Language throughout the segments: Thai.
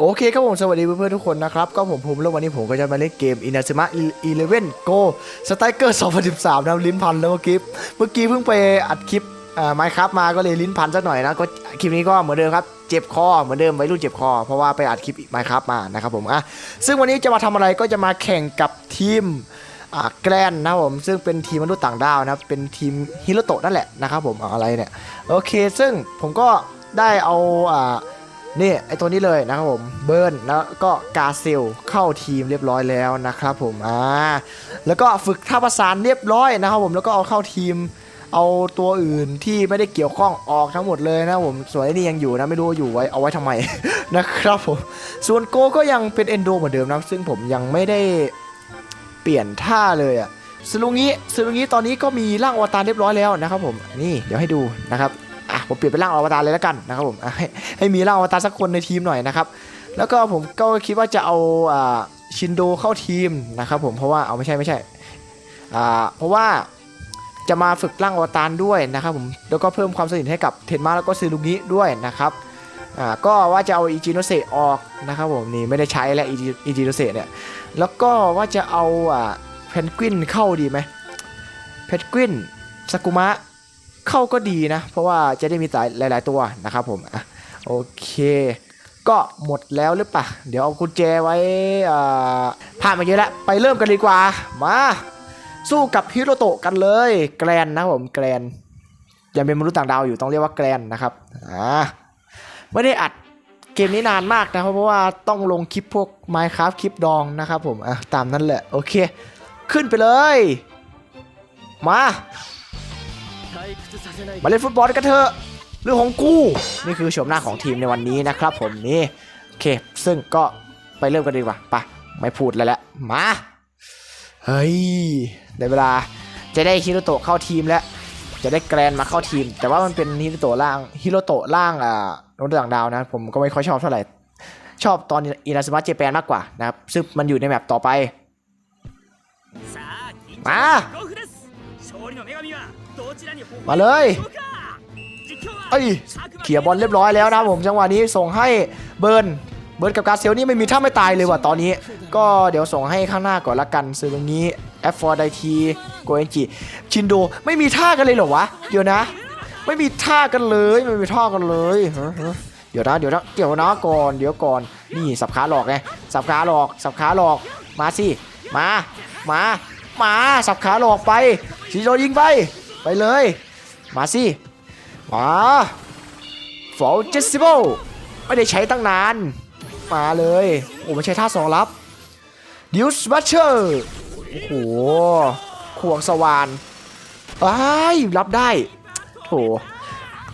โอเคครับผม สวัสดีเพื่อนๆทุกคนนะครับ ก็ผมภูมิแล้ววันนี้ผมก็จะมาเล่นเกม Inazuma Eleven Go Striker 2013นะลิ้นพันแล้วเมื่อกี้เมื่อกี้เพิ่งไปอัดคลิปไมครับมาก็เลยลิ้นพันสักหน่อยนะก็คลิปนี้ก็เหมือนเดิมครับเจ็บคอเหมือนเดิมไว้รุ่นเจ็บคอ เพราะว่าไปอัดคลิปไมครับมานะครับผมอะซึ่งวันนี้จะมาทำอะไรก็จะมาแข่งกับทีมแกรนนะผมซึ่งเป็นทีมมนุษย์ต่างดาวนะครับเป็นทีมฮิโรโตะนั่นแหละนะครับผมอาอะไรเนี่ยโอเค ซึ่งผมก็ได้เอาอ่า นี่ไอตัวนี้เลยนะครับผมเบิร์นแล้วก็กาเซลเข้าทีมเรียบร้อยแล้วนะครับผมอ่าแล้วก็ฝึกท่าประสานเรียบร้อยนะครับผมแล้วก็เอาเข้าทีมเอาตัวอื่นที่ไม่ได้เกี่ยวข้องออกทั้งหมดเลยนะผมส่วนไอ้นี่ยังอยู่นะไม่รู้อยู่ไว้เอาไว้ทำไมนะครับผมส่วนโกก็ยังเป็นเอนโดเหมือนเดิมนะซึ่งผมยังไม่ได้เปลี่ยนท่าเลยอะสลุงี้สลุงี้ตอนนี้ก็มีร่างอวตารเรียบร้อยแล้วนะครับผมนี่เดี๋ยวให้ดูนะครับ ผมเปลี่ยนเป็นร่างอวตารเลยแล้วกันนะครับผมให้ให้มีร่างอวตารสักคนในทีมหน่อยนะครับ แล้วก็ผมก็คิดว่าจะเอาชินโดเข้าทีมนะครับผมเพราะว่าเอาไม่ใช่ไม่ใช่เพราะว่าจะมาฝึกร่างอวตารด้วยนะครับผมแล้วก็เพิ่มความสนิทให้กับเทนมาแล้วก็ซึรุงิด้วยนะครับก็ว่าจะเอาอิจิโนเซออกนะครับผมนี่ไม่ได้ใช้แล้วอิจิโนเซเนี่ยแล้วก็ว่าจะเอาอ่าเพนกวินเข้าดีไหมเพนกวินสกุมะ เข้าก็ดีนะ เพราะว่าจะได้มีสายหลาย ๆ ตัวนะครับผมโอเค ก็หมดแล้วหรือเปล่าเดี๋ยวเอากุญแจไว้อ่าผ่านมาเยอะแล้วไปเริ่มกันดีกว่า มาสู้กับฮิโรโตะกันเลย แกรนนะผมแกรนยังเป็นมนุษย์ต่างดาวอยู่ต้องเรียกว่าแกรนนะครับอ่าไม่ได้อัดเกมนี้นานมากนะเพราะว่าต้องลงคลิปพวก Minecraft คลิปดองนะครับผมอะตามนั้นแหละ โอเค ขึ้นไปเลย มา มาเล่นฟุตบอลกันเถอะเรื่องของกูนี่คือโฉมหน้าของทีมในวันนี้นะครับ ผมนี่โอเค ซึ่งก็ไปเริ่มกันดีกว่าไปไม่พูดแล้วแหละมาเฮ้ยได้เวลาจะได้ฮิโรโตะเข้าทีมแล้วจะได้แกรนมาเข้าทีม แต่ว่ามันเป็นฮิโรโตะล่างฮิโรโตะล่างอ่ารถต่างดาวนะผมก็ไม่ค่อยชอบเท่าไหร่ชอบตอนอินาสมาเจแปนมากกว่านะครับซึ่งมันอยู่ในแมปต่อไปさあ มาเลยเอ้ยเขี่ยบอลเรียบร้อยแล้วนะผมจังหวะนี้ส่งให้เบิร์นเบิร์นกับกาเซลนี่ไม่มีท่าไม่ตายเลยว่ะตอนนี้ ก็เดี๋ยวส่งให้ข้างหน้าก่อนละกันซึ่งตรงนี้แอฟฟอร์ไดทีโกเอนจิชินโดไม่มีท่ากันเลยเหรอวะเดี๋ยวนะ ไม่มีท่ากันเลยไม่มีท่ากันเลยเดี๋ยวนะเดี๋ยวนะเดี๋ยวนะก่อนเดี๋ยวก่อนนี่สับขาหลอกไงสับขาหลอกสับขาหลอกมาสิมามามาสับขาหลอกไปชินโดยิงไป ไปเลย มาสิ มาฟอลเจสซิเบิลไม่ได้ใช้ตั้งนาน มาเลย โอ้ไม่ใช่ท่าสองรับดิวส์บัชเชอร์โอ้โหขวงสวานอ้ายรับได้โอ้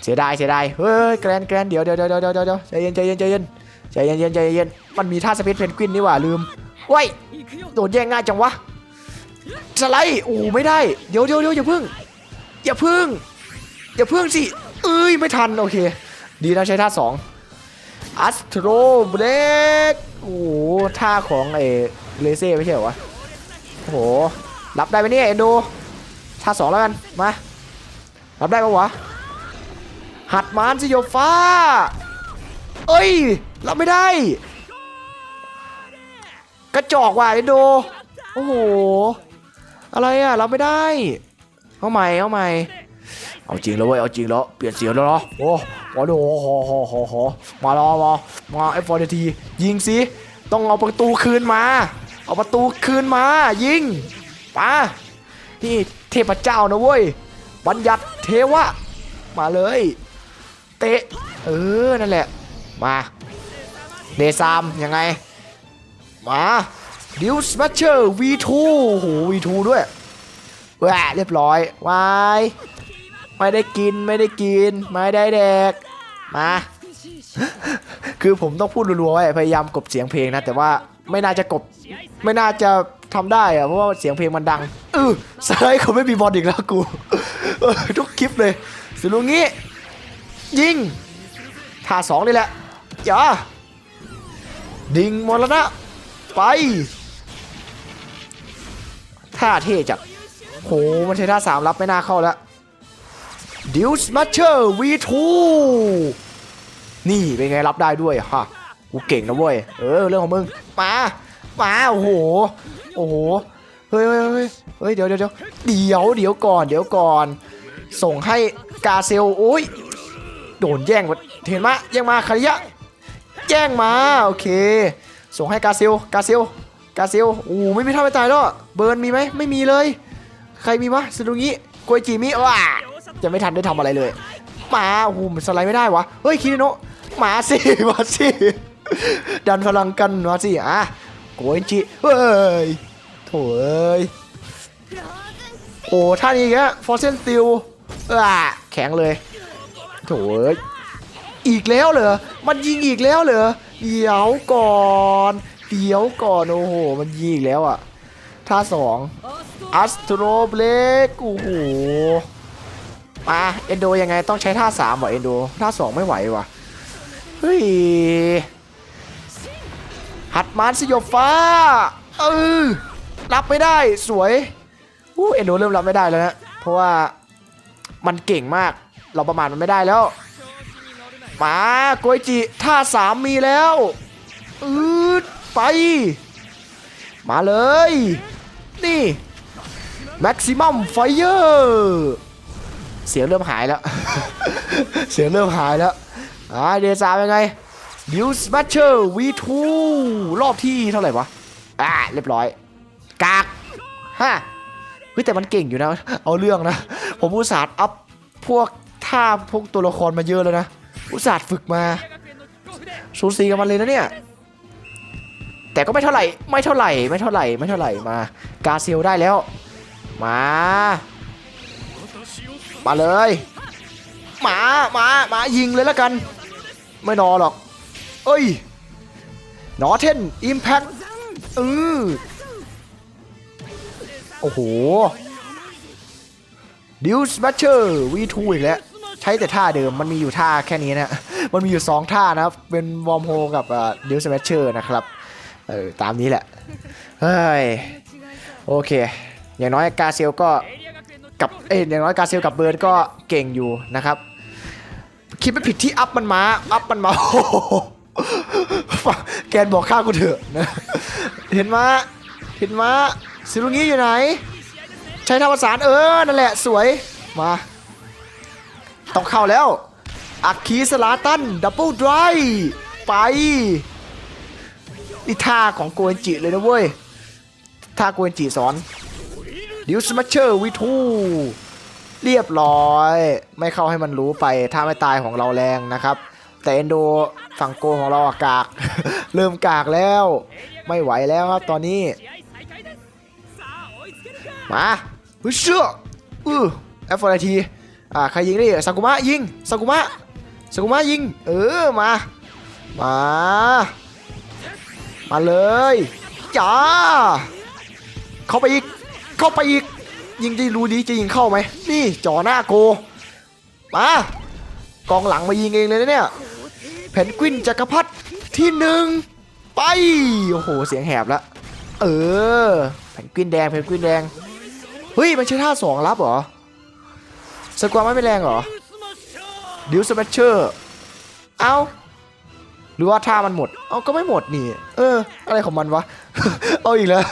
เสียดายเสียดายเฮ้ยแกรนแกรนเดี๋ยวเดี๋ยวเดี๋ยวเดี๋ยวเใจเย็นใจเย็นใจเย็นใจเย็นใจเย็นใจเย็นมันมีท่าสเปดเพนกวินนี่หว่าลืมว้ยโดนแย่งง่ายจังวะสไลด์โอ้ไม่ได้ เดี๋ยวเดี๋ยวเดี๋ยวอย่าพึ่ง อย่าพึ่ง อย่าพึ่งสิ เอ้ย ไม่ทัน โอเค ดีนะใช้ท่าสองอัสโตรเบรกโอ้โหท่าของไอ้เลเซ่ไม่ใช่เหรอวะโอ้โห รับได้ไหมเนี่ยเอ็นโดท่าสองแล้วกัน มา รับได้ปะวะ หัดมานสิโยฟ้า เอ้ย รับไม่ได้ กระจอกว่ะเอ็นโด โอ้โห อะไรอะ รับไม่ได้ เอาใหม่เอาใหม่เอาจริงแล้วเว้ยเอาจริงแล้วเปลี่ยนเสียงแล้วเหรอโอ้โหดูโอ้โหโหโหโหมารอมามาไอ้ฟอร์ทียิงสิต้องเอาประตูคืนมา เอาประตูคืนมา ยิงมานี่เทพเจ้านะเว้ยบัญญัติเทวะ มาเลย เตะ เออ นั่นแหละ มาเดซามยังไง มาดิวสมัชเชอร์ V2 โอ้โห V2 ด้วย แหวเรียบร้อยวายไม่ได้กินไม่ได้กิน ไม่ได้แดกมาคือผมต้องพูดรัวๆไว้พยายามกบเสียงเพลงนะ แต่ว่าไม่น่าจะกบ ไม่น่าจะทำได้อะเพราะว่าเสียงเพลงมันดังเออสไลด์เขาไม่มีบอลอีกแล้วกูทุกคลิปเลยสิลุงงี้ ยิงท่าสองนี่แหละอย่าดิงมรณะไปท่าเท่จัด โหมันใช้ท่าสามรับไม่น่าเข้าแล้วดิวส์มัชเชอร์ V2 นี่เป็นไงรับได้ด้วยฮะกูเก่งนะเว้ยเออเรื่องของมึงมามาโอ้โหโอ้โหเฮ้ยเฮ้ยเฮ้ยเฮ้ยเดี๋ยวเดี๋ยวเดี๋ยวเดี๋ยวเดี๋ยวก่อนเดี๋ยวก่อน ส่งให้กาเซลโอ้ยโดนแย่งมาเห็นมะแย่งมาคาริยะแย่งมาโอเค ส่งให้กาเซลกาเซลกาเซลโอ้ไม่มีท่าไม่ตายแล้วเบิร์นมีไหมไม่มีเลย ใครมีวะสรุงี้โกยจิมิว้าจะไม่ทันได้ทำอะไรเลยมาโอ้โหมันสไลด์ไม่ได้วะเฮ้ยคิริโนะมาสิมาสิดันพลังกันมาสิอะโกยจิเฮ้ยโถ่เอ้ยโอ้ท่านี้แกฟอร์เซนติวอะแข็งเลยโถ่เอ้ยอีกแล้วเหรอ มันยิงอีกแล้วเหรอ เดี๋ยวก่อน เดี๋ยวก่อน โอ้โห มันยิงอีกแล้วอะ ท่าสองอัสโตรเบลกโอ้โหมาเอนโดยังไงต้องใช้ท่าสามเหรอเอนโดท่าสองไม่ไหวว่ะเฮ้ยหัดมานสยบฟ้าเออรับไม่ได้สวยอู้เอนโดเริ่มรับไม่ได้แล้วนะเพราะว่ามันเก่งมากเราประมาทมันไม่ได้แล้วมาโกยจิท่าสามมีแล้วอืดไป มาเลย นี่แม็กซิมัมไฟเออร์เสียงเริ่มหายแล้ว เสียงเริ่มหายแล้วอ่าเดซาเป็นไงดิวสมัชเชอร์ V2 รอบที่เท่าไหร่วะ อ่าเรียบร้อย กากฮะเฮ้ยแต่มันเก่งอยู่นะ เอาเรื่องนะ ผมอุตส่าห์อัพพวกท่าพวกตัวละครมาเยอะแล้วนะ อุตส่าห์ฝึกมา สูสีกับมันเลยนะเนี่ย แต่ก็ไม่เท่าไหร่ไม่เท่าไหร่ไม่เท่าไหร่ไม่เท่าไหร่มากาเซียลได้แล้ว มา มาเลยมามามายิงเลยแล้วกัน ไม่นอหรอก เอ้ยนอเทนอิมแพคเออโอ้โหดิวส์แมชเชอร์ V2 อีกแล้ว ใช้แต่ท่าเดิมมันมีอยู่ท่าแค่นี้นะ มันมีอยู่ 2 ท่านะครับ เป็นวอร์มโฮกับดิวส์แมชเชอร์นะครับ เออตามนี้แหละเฮ้ยโอเค อย่างน้อยกาเซียลก็กับเอ้ยอย่างน้อยกาเซียลกับเบิร์ดก็เก่งอยู่นะครับ คิดไม่ผิดที่อัพมันมาอัพมันมาโอ้โหแกนบอกข้ากูเถอะนะเห็นมาเห็นมาซิรุงี้อยู่ไหน ใช้ธรรมสารเออนั่นแหละสวยมาต้องเข้าแล้วอักคีสลาตันดับเบิลไดรไป นี่ท่าของโกเอนจิเลยนะเว้ย ท่าโกเอนจิสอนดิวสมัชเชอร์วีทูเรียบร้อย ไม่เข้าให้มันรู้ไป ถ้าไม่ตายของเราแรงนะครับ แต่เอนโดฝั่งโกของเราอากาก เริ่มกากแล้ว ไม่ไหวแล้วครับตอนนี้ มาเฮ้ยเชื่ออือแอฟเฟอร์ทีอ่าใครยิงดิซากุมะยิงซากุมะซากุมะยิง เออมา มา มาเลยจ้าเข้าไปอีกเข้าไปอีก ยิงจะรู้ดีจะยิงเข้าไหมนี่จ่อหน้าโกมากองหลังมายิงเองเลยนะเนี่ยเพนกวินจักรพรรดิที่หนึ่งไปโอ้โหเสียงแหบแล้วเออเพนกวินแดงเพนกวินแดงเฮ้ยมันใช้ท่าสองรับเหรอสกวาไม่แรงเหรอดิวสแมชเชอร์เอ้า หรือว่าท่ามันหมด เอาก็ไม่หมดนี่ เออ อะไรของมันวะ เอาอีกแล้ว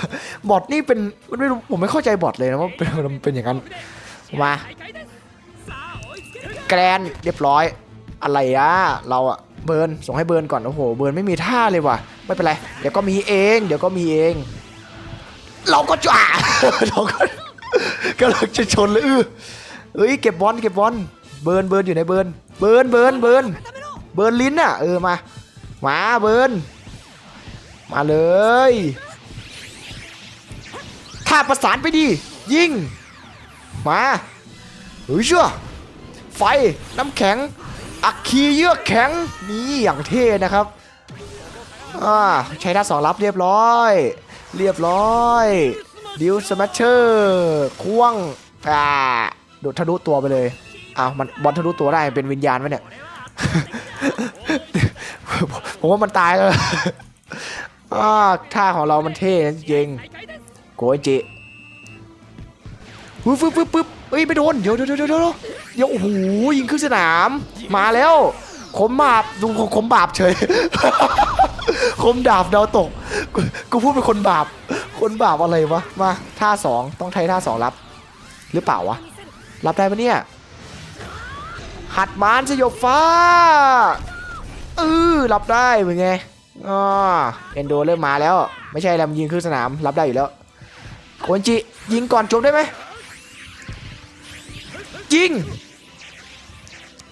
บอทนี่เป็นมันไม่รู้ผมไม่เข้าใจบอทเลยนะว่าเป็นมันเป็นอย่างนั้น มา แกรนเรียบร้อย อะไรอะเราอะเบิร์นส่งให้เบิร์นก่อน โอ้โห เบิร์นไม่มีท่าเลยว่ะ ไม่เป็นไร เดี๋ยวก็มีเอง เดี๋ยวก็มีเอง เราก็จ่าเราก็กำลังจะชนเลยเออเอ้ยเก็บบอลเก็บบอล เบิร์นเบิร์นอยู่ในเบิร์น เบิร์นเบิร์นเบิร์นเบิร์นลิ้นอะ เออมา มาเบิร์นมาเลยท่าประสานไปดิยิง มาเฮ้ยเชื่อไฟน้ำแข็ง อักคีเยือกแข็ง นี่อย่างเท่นะครับอ่าใช้ท่าสองรับเรียบร้อย เรียบร้อยดิวสมัชเชอร์ควงอ่าโดดทะลุตัวไปเลยอ้าวมันบอลทะลุตัวได้เป็นวิญญาณไหมเนี่ย ผมว่ามันตายแล้วท่าของเรามันเท่จริงโกยจิปึ๊บปึ๊บปึ๊บปึ๊บเอ้ยไม่โดน เดี๋ยวเดี๋ยวเดี๋ยวเดี๋ยวเดี๋ยวโอ้โหยิงขึ้นสนาม มาแล้วขมบาปดูขมบาปเฉยคมดาบดาวตกกูกูพูดเป็นคนบาป คนบาปอะไรวะ มาท่าสองต้องใช้ท่าสองรับ หรือเปล่าวะ รับได้ปะเนี่ย หัดมานสยบฟ้า เออรับได้เป็นไงอ๋อเอนโดเริ่มมาแล้ว ไม่ใช่แล้วมันยิงขึ้นสนามรับได้อยู่แล้วโคนจิยิงก่อนจบได้ไหมยิง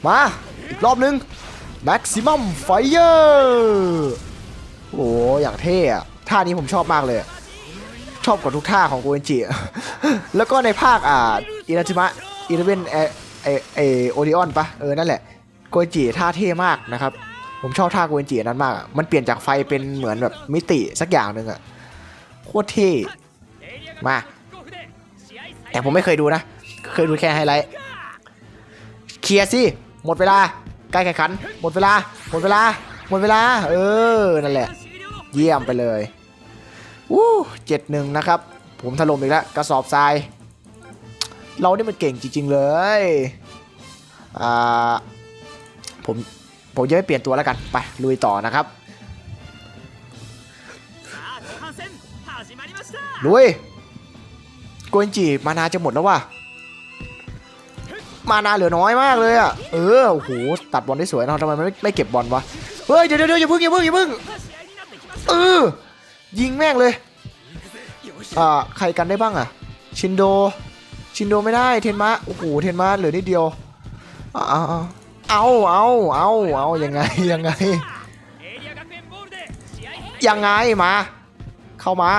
มาอีกรอบนึง Maximum Fire โอ้โหอย่างเท่อะท่านี้ผมชอบมากเลย ชอบกว่าทุกท่าของโกเอนจิ แล้วก็ในภาคอ่าอินาจิมะอีเลเวนเอเอเอโอริออนปะเออ นั่นแหละ โกเอนจิท่าเท่มากนะครับ ผมชอบท่าโกเอนจิอันนั้นมาก มันเปลี่ยนจากไฟเป็นเหมือนแบบมิติสักอย่างหนึ่งอะโคตรเท่มา แต่ผมไม่เคยดูนะ เคยดูแค่ไฮไลท์เคลียร์สิ หมดเวลาใกล้แข่งขัน หมดเวลา หมดเวลา หมดเวลา เออ นั่นแหละ เยี่ยมไปเลยวู้เจ็ดหนึ่งนะครับ ผมถล่มอีกแล้ว กระสอบทราย เรานี่มันเก่งจริง ๆ เลย อ่า ผม ผมจะไม่เปลี่ยนตัวแล้วกัน ไปลุยต่อนะครับลุยโกนจีมานาจะหมดแล้วว่ะมานาเหลือน้อยมากเลยอะ เออ โอ้โห ตัดบอลได้สวยนะทำไมไม่ไม่เก็บบอลวะ เฮ้ย เดี๋ยวเดี๋ยวอย่าพึ่งอย่าพึ่งอย่าพึ่ง เออ ยิงแม่งเลย อ่า ใครกันได้บ้างอะ ชินโด ชินโดไม่ได้ เทนมะ โอ้โห เทนมะเหลือนิดเดียวอ่า เอาเอาเอาเอายังไงยังไง ยังไงมา เข้ามา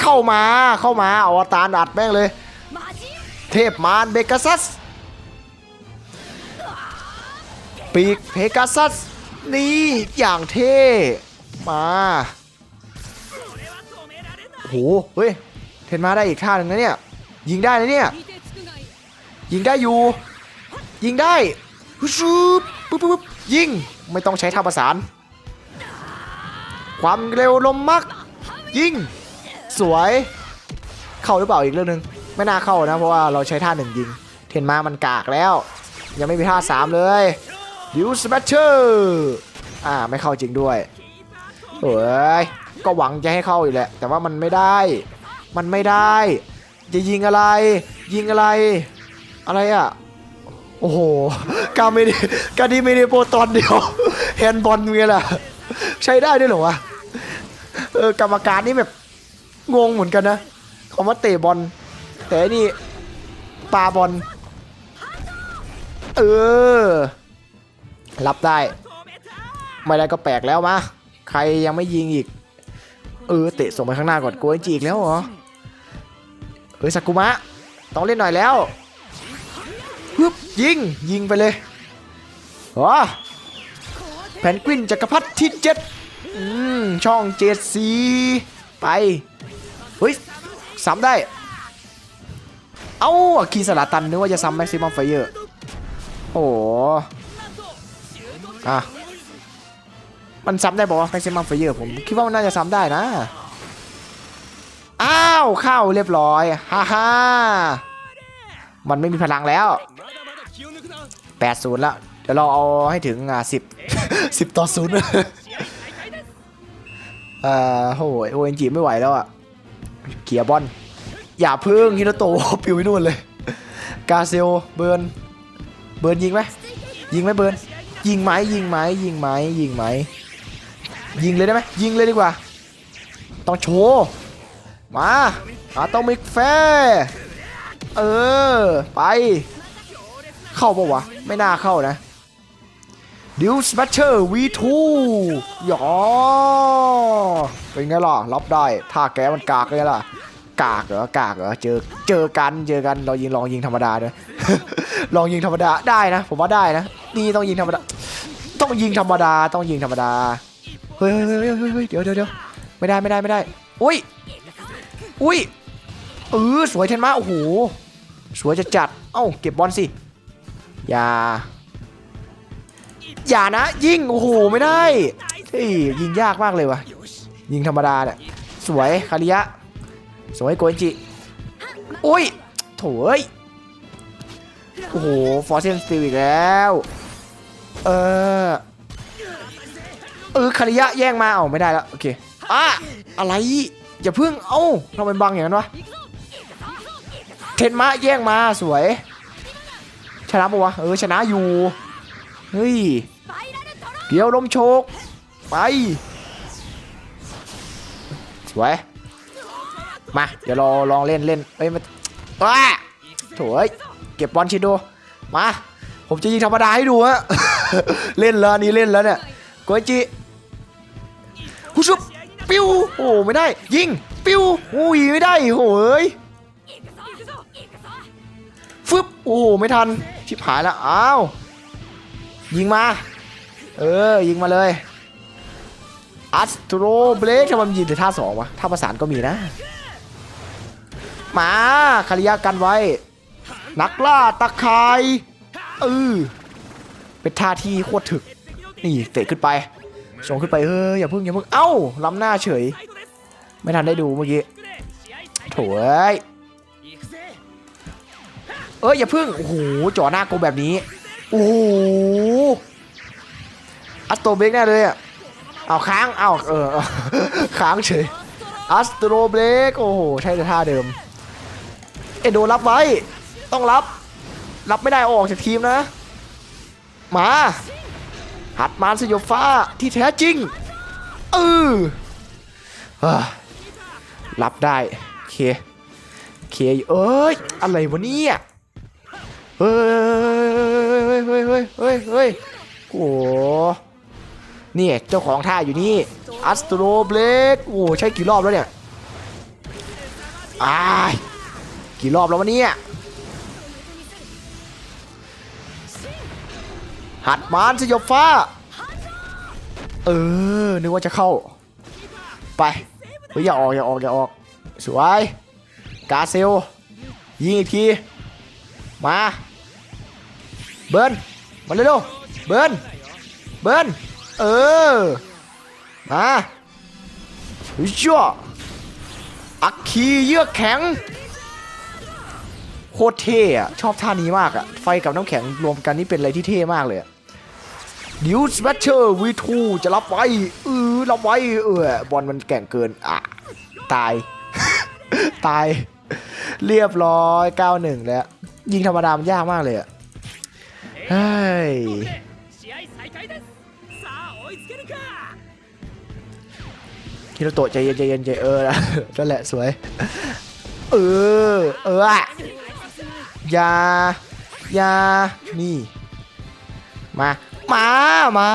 เข้ามาเข้ามาเอาตาดัดแม่งเลย เทพมารเบกัสัสปีกเพกัสัสนี่อย่างเท่มาโหเฮ้ยเทนมาได้อีกท่าหนึ่งนะเนี่ยยิงได้นะเนี่ยยิงได้อยู่ ยิงได้ ชูบปุ๊บปุ๊บยิงไม่ต้องใช้ท่าประสาน ความเร็วลมมัก ยิง สวย เข้าหรือเปล่าอีกเรื่องหนึ่งไม่น่าเข้านะ เพราะว่าเราใช้ท่าหนึ่งยิง เทนมามันกากแล้ว ยังไม่มีท่าสามเลยดิวสแมชเชอร์อ่าไม่เข้าจริงด้วยเฮ้ยก็หวังจะให้เข้าอยู่แหละ แต่ว่ามันไม่ได้ มันไม่ได้ จะยิงอะไร ยิงอะไร อะไรอะ โอ้โหกาไมดกาดีเมด้โปรตอนเดียวแฮนบอลเงี้ยล่ะ ใช้ได้ด้วยหรอวะ เออกรรมการนี่แบบงงเหมือนกันนะคำว่าเตะบอล แต่นี่ปาบอล เออ รับได้ ไม่ได้ก็แปลกแล้วมะใครยังไม่ยิงอีก เออ เตะส่งไปข้างหน้าก่อนกลัวจีอีกแล้วเหรอ เออสักุมะ ต้องเล่นหน่อยแล้ว ฮึบยิง ยิงไปเลยว้าแพนกวินจักรพรรดิที่เจ็ดอืมช่องเจ็ดสีไป เฮ้ยซ้ำได้ เอ้าคีสลาตันนึกว่าจะซ้ำแม็กซิมัมไฟเยอร์โอ้โหอะมันซ้ำได้บอกว่าแม็กซิมัมไฟเยอร์ผมคิดว่ามันน่าจะซ้ำได้นะ อ้าว เข้าเรียบร้อย ฮ่าฮ่า มันไม่มีพลังแล้วแปดศูนย์แล้วเดี๋ยวเราเอาให้ถึงอะสิบสิบต่อศูนย์อ่าโหยโอเอ็นจีไม่ไหวแล้วอะเขียบอลอย่าพึ่งฮิโนโตะปิวไปนู่นเลย กาเซลเบิร์นเบิร์นยิงไหมยิงไหมเบิร์นยิงไหมยิงไหมยิงไหมยิงไหมยิงเลยได้ไหมยิงเลยดีกว่า ต้องโชว์ มาอาต้องมิกแฟ เออ ไป เข้าปะวะ ไม่น่าเข้านะดิวสแมชเชอร์ V2 หยอเป็นไงล่ะรับได้ถ้าแกมันกากเลยล่ะ กากเหรอกากเหรอเจอเจอกันเจอกันเรายิงลองยิงธรรมดาด้วยลองยิงธรรมดาได้นะ ผมว่าได้นะนี่ต้องยิงธรรมดา ต้องยิงธรรมดาต้องยิงธรรมดาเฮ้ยเฮ้ยเฮ้ยเฮ้ยเฮ้ยเดี๋ยวเดี๋ยวเดี๋ยวไม่ได้ไม่ได้ไม่ได้อุ้ยอุ้ยเออสวยเทนมาโอ้โห สวยจะจัด เอ้าเก็บบอลสิ อย่า อย่านะยิงโอ้โหไม่ได้เฮ้ยยิงยากมากเลยวะยิงธรรมดาเนี่ยสวยคาริยะ สวยโกนจิอุ้ยโถอยโอ้โหฟอร์เซนสติลอีกแล้ว เออเออคาริยะแย่งมาเอาไม่ได้แล้วโอเคอะอะไรอย่าเพิ่งเอ้าทำไมบังอย่างนั้นวะ เทนมะแย่งมาสวย ชนะปะวะเออชนะอยู่เฮ้ยเดี๋ยวลมโชกไปสวยมาเดี๋ยวราลองเล่นเล่นเอ้ยมาว้าโถ่เอ้ยเก็บบอลชิโดมาผมจะยิงธรรมดาให้ดูฮะเล่นแล้วนี่เล่นแล้วเนี่ยโกยจิฮุชุบปิ้วโอ้ไม่ได้ยิงปิ้วอุ้ยไม่ได้โหย ฟึบโอ้ไม่ทันชิบหายแล้วอ้าวยิงมา เออ ยิงมาเลยอัสโตรเบรคทำไมยิงแต่ท่าสองวะท่าประสานก็มีนะ มาคาริยากันไว้ นักล่าตะไคร้เออเป็นท่าที่โคตรถึก นี่เตะขึ้นไปส่งขึ้นไปเฮ้ยอย่าพึ่งอย่าพึ่งเอ้าล้ำหน้าเฉย ไม่ทันได้ดูเมื่อกี้โถ่ เอ้ยอย่าเพิ่งโอ้โหจ่อหน้าโกแบบนี้โอ้โหอัสโตเบรกแน่เลยอะเอาค้างเอาเออค้างเฉยอัสโตเบรกโอ้โหใช่แต่ท่าเดิมเอโดรับไว้ ต้องรับ รับไม่ได้ออกจากทีมนะ มา หัดมานสยบฟ้าที่แท้จริงเออรับได้ เค เค เอ้ย อะไรวะเนี่ย เฮ้ยเฮ้ยเฮ้ยเฮ้ยเฮ้ยเฮ้ยโอ้โหนี่เจ้าของท่าอยู่นี่อัสโตรเบรกโอ้โหใช้กี่รอบแล้วเนี่ยอ้ายกี่รอบแล้ววะเนี่ยหัดมานสยบฟ้า เออ นึกว่าจะเข้า ไปเฮ้ยอย่าออกอย่าออกอย่าออก สวย กาเซล ยิงอีกที มา เบิร์นมาเร็วเบิร์นเบิร์นเออ มาชั่วอักคีเยือกแข็ง โคตรเท่อะชอบท่านี้มากอะไฟกับน้ำแข็งรวมกันนี่เป็นอะไรที่เท่มากเลยดิวสเปเชอร์วีทูจะรับไว้เออรับไว้เออบอลมันแก่งเกินอะตาย ตาย เรียบร้อย 91 แล้ว ยิงธรรมดามันยากมากเลยอะเฮ้ยฮิโรโตะใจเย็นใจเย็นใจเออละก็แหละสวย เออ เออยายานี่ มา มา มา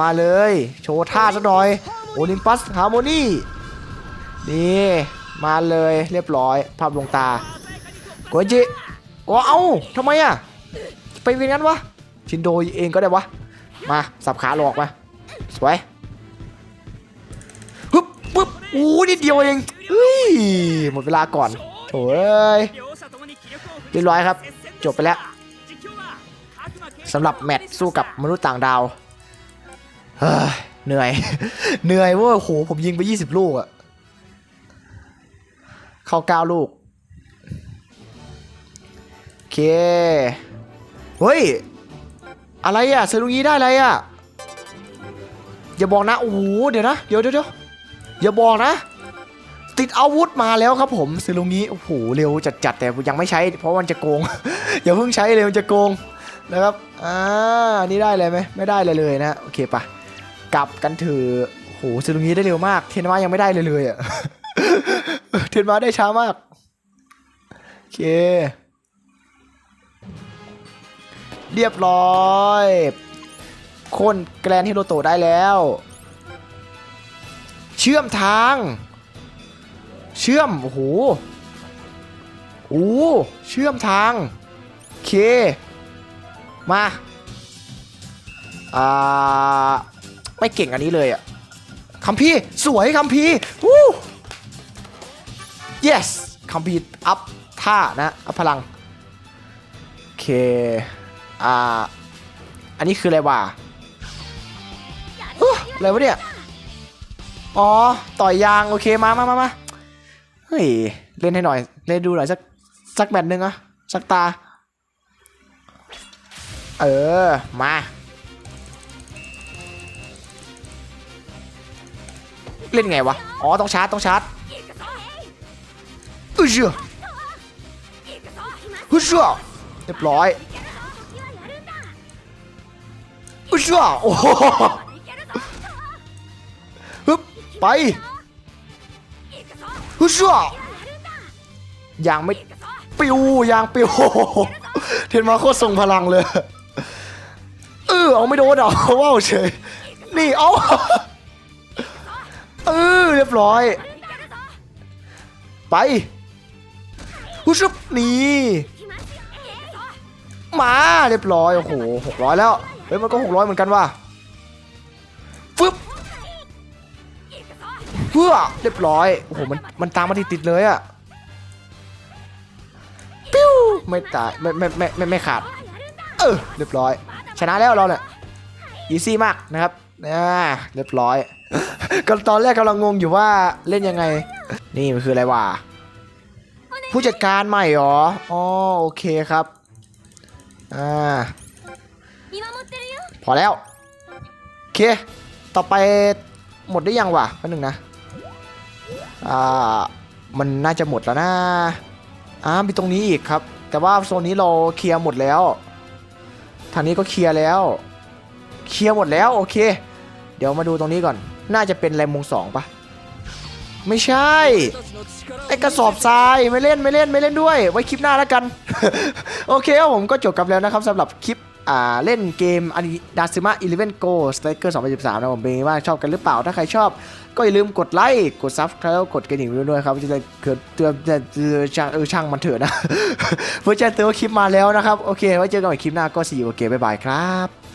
มาเลย โชว์ท่าซะหน่อย โอลิมปัสฮาร์โมนีนี่ มาเลยเรียบร้อย ภาพลงตาโกจิ โอ้เอ้าทำไมอะ ไปเวียนงั้นวะ ชินโดเองก็ได้วะ มาสับขาหลอกมาสวยฮึบปึ๊บอู้นิดเดียวเองเฮ้ยหมดเวลาก่อนโอ้ยเรียบร้อยครับ จบไปแล้วสำหรับแมตช์สู้กับมนุษย์ต่างดาวเหนื่อย เหนื่อยว่าโหผมยิงไป 20 ลูกอะเข้า 9 ลูก เค เฮ้ย อะไรอะเซรุงี้ได้อะไรอะอย่าบอกนะ โอ้โห เดี๋ยวนะเดี๋ยวเดี๋ยวเดี๋ยวอย่าบอกนะ ติดอาวุธมาแล้วครับผมเซรุงี้ โอ้โห เร็วจัดๆ แต่ยังไม่ใช้ เพราะมันจะโกง อย่าเพิ่งใช้เลยมันจะโกงนะครับ อ่า นี่ได้เลยไหม ไม่ได้เลยเลยนะ โอเคปะกลับกันเถอะโหเซึรุงี้ได้เร็วมาก เทนมายังไม่ได้เลยเลยอะเทนมาได้ช้ามาก โอเค เรียบร้อยคนแกรนฮิโรโตได้แล้ว เชื่อมทาง เชื่อม โอ้โหโอ้เชื่อมทาง เค มา อ่า ไม่เก่งอันนี้เลยอะคัมพีสวยคัมพีวู้ yes คัมพีอัพท่านะ อัพพลัง โอเค อ่า อันนี้คืออะไรวะอุ๊ยอะไรวะเนี่ย อ๋อ ต่อยยาง โอเค มามามามาเฮ้ย เล่นให้หน่อย เล่นดูหน่อยสัก สักแมตช์หนึ่งอะสักตา เออ มาเล่นไงวะ อ๋อ ต้องชาร์จ ต้องชาร์จอุ้ยเชื่ออุ้ยเชื่อเรียบร้อย ชื่อโอ้โหฮึบไปอุ้ยเชื่อยังไม่ปิวยางปิวเทนมาโคตรทรงพลังเลย เออเอาไม่โดนเหรอว้าวเฉยนี่เอาเออเรียบร้อย ไปผู้ชุบนี่มาเรียบร้อย โอ้โหหกร้อยแล้ว เฮ้ยมันก็หกร้อยเหมือนกันว่ะฟึบเพื่อเรียบร้อยโอ้โหมันมันตามมาติดติดๆเลยอะปิ้วไม่ตายไม่ไม่ไม่ไม่ไม่ขาดเออเรียบร้อย ชนะแล้วเราเนี่ยอีซี่มากนะครับอ่าเรียบร้อยก็ตอนแรกกำลังงงอยู่ว่าเล่นยังไง นี่มันคืออะไรวะผู้จัดการใหม่เหรออ๋อโอเคครับอ่า อแล้วโอเค ต่อไปหมดได้ยังวะแป๊บนึงนะ อ่า มันน่าจะหมดแล้วนะ อ่า มีตรงนี้อีกครับ แต่ว่าโซนนี้เราเคลียร์หมดแล้ว ทางนี้ก็เคลียร์แล้ว เคลียร์หมดแล้วโอเค เดี๋ยวมาดูตรงนี้ก่อน น่าจะเป็นแรมมงสองปะไม่ใช่ ไอกระสอบทรายไม่เล่นไม่เล่นไม่เล่นด้วย ไว้คลิปหน้าแล้วกัน โอเคครับผมก็จบกันแล้วนะครับสำหรับคลิป เล่นเกมอันดาซิมะ11 Go Striker 2013 นะผมเป็นไงบ้างชอบกันหรือเปล่า ถ้าใครชอบก็อย่าลืมกดไลค์ กดซับแล้วกดกระดิ่งด้วยครับจะได้เกิดเตือนเตือนช่างเออช่างมันเถอะนะ เพื่อจะเตือนว่าคลิปมาแล้วนะครับ โอเค ไว้เจอกันใหม่คลิปหน้าก็สีโอเค บ๊ายบายครับ